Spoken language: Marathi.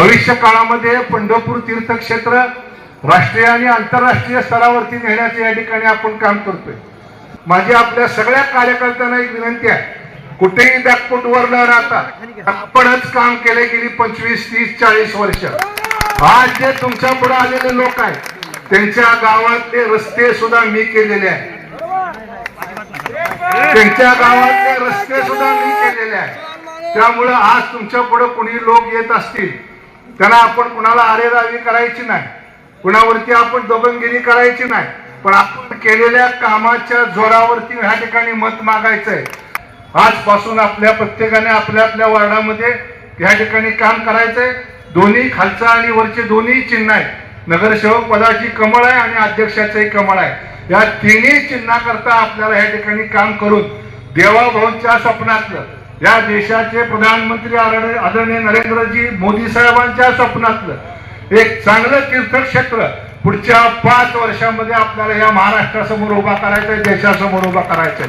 भविष्य काळामध्ये पंढरपूर तीर्थक्षेत्र राष्ट्रीय आणि आंतरराष्ट्रीय स्तरावरती नेण्याचे या ठिकाणी आपण काम करतोय. माझी आपल्या सगळ्या कार्यकर्त्यांना एक विनंती आहे. कुठेही बॅकफुट वर न राहता आपणच काम केले गेली पंचवीस तीस चाळीस वर्ष. आज जे तुमच्यापुढे आलेले लोक आहेत त्यांच्या गावातले रस्ते सुद्धा मी केलेले आहेत. त्यांच्या गावातले रस्ते सुद्धा मी केलेले आहेत. त्यामुळं आज तुमच्यापुढे कुणी लोक येत असतील त्यांना आपण कुणाला आरेरावी करायची नाही. कुणावरती आपण दोगणगिरी करायची नाही. पण आपण केलेल्या कामाच्या जोरावरती ह्या ठिकाणी मत मागायचंय. आजपासून आपल्या प्रत्येकाने आपल्या आपल्या वार्डामध्ये या ठिकाणी काम करायचंय. दोन्ही खालचा आणि वरचे दोन्ही चिन्ह आहे नगरसेवक पदाची कमळ आहे आणि अध्यक्षाचंही कमळ आहे. या तिन्ही चिन्हाकरता आपल्याला या ठिकाणी काम करून देवाभाऊंच्या स्वप्नातलं या देशाचे प्रधानमंत्री आदरणीय नरेंद्रजी मोदी साहेबांच्या स्वप्नातलं एक चांगलं तीर्थक्षेत्र पुढच्या पाच वर्षामध्ये आपल्याला या महाराष्ट्रासमोर उभा करायचंय देशासमोर उभा करायचंय.